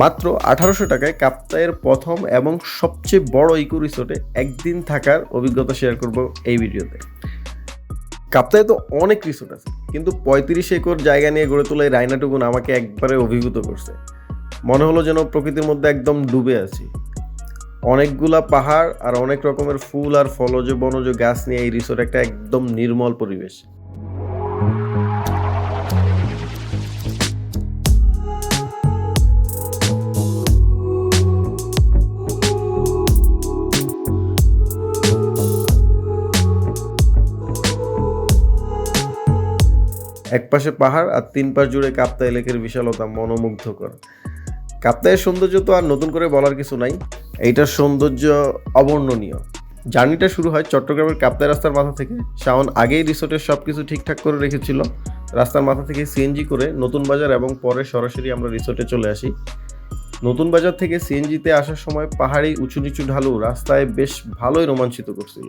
মাত্র আঠারোশো টাকায় কাপ্তায়ের প্রথম এবং সবচেয়ে বড় ইকো রিসোর্টে একদিন থাকার অভিজ্ঞতা শেয়ার করব এই ভিডিওতে। কাপ্তায়ে তো অনেক রিসোর্ট আছে, কিন্তু পঁয়ত্রিশ একর জায়গা নিয়ে গড়ে তোলা এই রায়নাটুকুন আমাকে একবারে অভিভূত করছে। মনে হলো যেন প্রকৃতির মধ্যে একদম ডুবে আছি। অনেকগুলা পাহাড় আর অনেক রকমের ফুল আর ফলজ বনজ গাছ নিয়ে এই রিসোর্ট একটা একদম নির্মল পরিবেশ। একপাশে পাহাড় আর তিন পাশ জুড়ে কাপ্তাই লেকের বিশালতা মনোমুগ্ধকর। কাপ্তাইয়ের সৌন্দর্য তো আর নতুন করে বলার কিছু নাই, এইটার সৌন্দর্য অবর্ণনীয়। জার্নিটা শুরু হয় চট্টগ্রামের কাপ্তাই রাস্তার মাথা থেকে। শাওন আগেই রিসোর্টের সব কিছু ঠিকঠাক করে রেখেছিল। রাস্তার মাথা থেকে সিএনজি করে নতুন বাজার এবং পরে সরাসরি আমরা রিসোর্টে চলে আসি। নতুন বাজার থেকে সিএনজিতে আসার সময় পাহাড়ি উঁচু নিচু ঢালু রাস্তায় বেশ ভালোই রোমাঞ্চিত করছিল।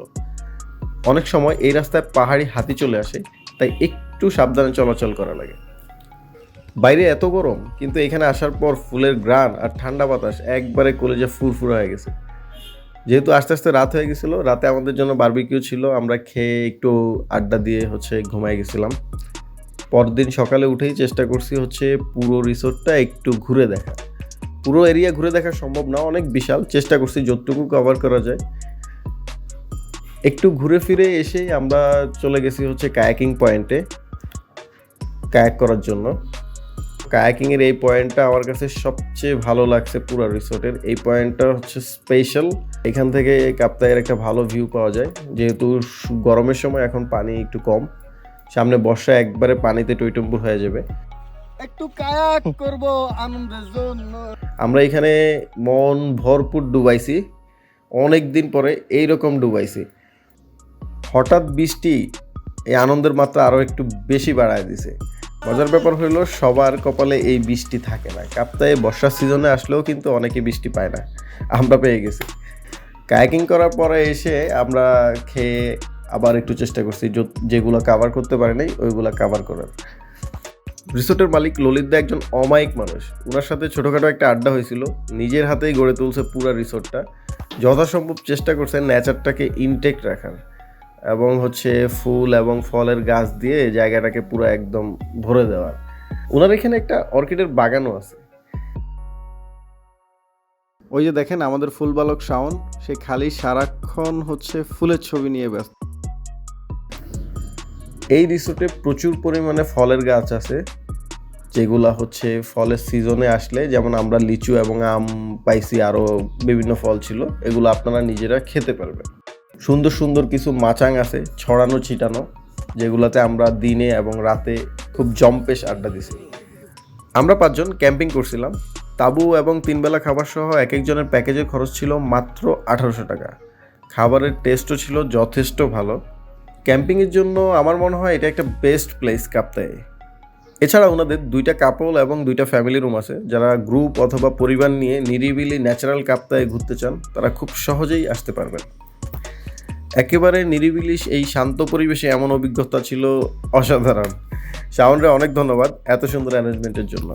অনেক সময় এই রাস্তায় পাহাড়ি হাতি চলে আসে, তাই একটু সাবধানে চলাচল করা লাগে। বাইরে এত গরম, কিন্তু এখানে আসার পর ফুলের গ্রান আর ঠান্ডা বাতাস একবারে কলেজে ফুরফুরা হয়ে গেছে। যেহেতু আস্তে আস্তে রাত হয়ে গেছিল, রাতে আমাদের জন্য বারবিকিউ ছিল, আমরা খেয়ে একটু আড্ডা দিয়ে হচ্ছে ঘুমাই গেছিলাম। পরদিন সকালে উঠেই চেষ্টা করছি হচ্ছে পুরো রিসোর্টটা একটু ঘুরে দেখা। পুরো এরিয়া ঘুরে দেখা সম্ভব না, অনেক বিশাল। চেষ্টা করছি যতটুকু কভার করা যায়। একটু ঘুরে ফিরে এসে আমরা চলে গেছি হচ্ছে কায়াকিং পয়েন্টে কায়াক করার জন্য। কায়াকিংয়ের এই পয়েন্টটা আমার কাছে সবচেয়ে ভালো লাগছে পুরো রিসোর্টের। এই পয়েন্টটা হচ্ছে স্পেশাল। এখান থেকে কাপ্তাইয়ের একটা ভালো ভিউ পাওয়া যায়। যেহেতু গরমের সময় এখন পানি একটু কম। সামনে বর্ষা একবারে পানিতে টইটম্বুর হয়ে যাবে। একটু কায়াক করব আনন্দের জন্য। আমরা এখানে মন ভরপুর ডুবাইছি। অনেক দিন পরে এই রকম ডুবাইছি। হঠাৎ বৃষ্টি এই আনন্দের মাত্রা আরও একটু বেশি বাড়ায় দিছে। মজার ব্যাপার হলো সবার কপালে এই বৃষ্টি থাকে না। কাপ্তায় বর্ষার সিজনে আসলেও কিন্তু অনেকে বৃষ্টি পায় না। আমরা পেয়ে গেছি। কায়াকিং করার পরে এসে আমরা খেয়ে আবার একটু চেষ্টা করছি যেগুলো কাভার করতে পারে নাই, ওইগুলো কাভার করার। রিসোর্টের মালিক ললিত দা একজন অমায়িক মানুষ। ওনার সাথে ছোটোখাটো একটা আড্ডা হয়েছিল। নিজের হাতেই গড়ে তুলছে পুরো রিসোর্টটা। যথাসম্ভব চেষ্টা করছে নেচারটাকে ইনটেক্ট রাখার। এবং হচ্ছে ফুল এবং ফলের গাছ দিয়ে জায়গাটাকে পুরো একদম ভরে দেওয়ার ওনার এখানে একটা অর্কিডের বাগানও আছে। ওই যে দেখেন আমাদের ফুল বালক শাওন সে খালি সারাক্ষণ হচ্ছে ফুলের ছবি নিয়ে ব্যস্ত। এই রিসোর্টে প্রচুর পরিমাণে ফলের গাছ আছে যেগুলা হচ্ছে ফলের সিজনে আসলে যেমন আমরা লিচু এবং আম পাইছি আরও বিভিন্ন ফল ছিল এগুলো আপনারা নিজেরা খেতে পারবেন। সুন্দর সুন্দর কিছু মাচাং আছে, ছড়ানো, ছিটানো, যেগুলোতে আমরা দিনে এবং রাতে খুব জম্পেশ আড্ডা দিছি। আমরা পাঁচজন ক্যাম্পিং করছিলাম। তাবু এবং তিনবেলা খাবার সহ এক একজনের প্যাকেজের খরচ ছিল মাত্র আঠারোশো টাকা। খাবারের টেস্টও ছিল যথেষ্ট ভালো। ক্যাম্পিংয়ের জন্য আমার মনে হয় এটা একটা বেস্ট প্লেস কাপ্তায় এছাড়া ওনাদের দুইটা কাপল এবং দুইটা ফ্যামিলি রুম আছে। যারা গ্রুপ অথবা পরিবার নিয়ে নিরিবিলি ন্যাচারাল কাপ্তায় ঘুরতে চান, তারা খুব সহজেই আসতে পারবেন। একেবারে নিরিবিলিশ এই শান্ত পরিবেশে এমন অভিজ্ঞতা ছিল অসাধারণ। শাওনরে অনেক ধন্যবাদ এত সুন্দর অ্যারেঞ্জমেন্টের জন্য।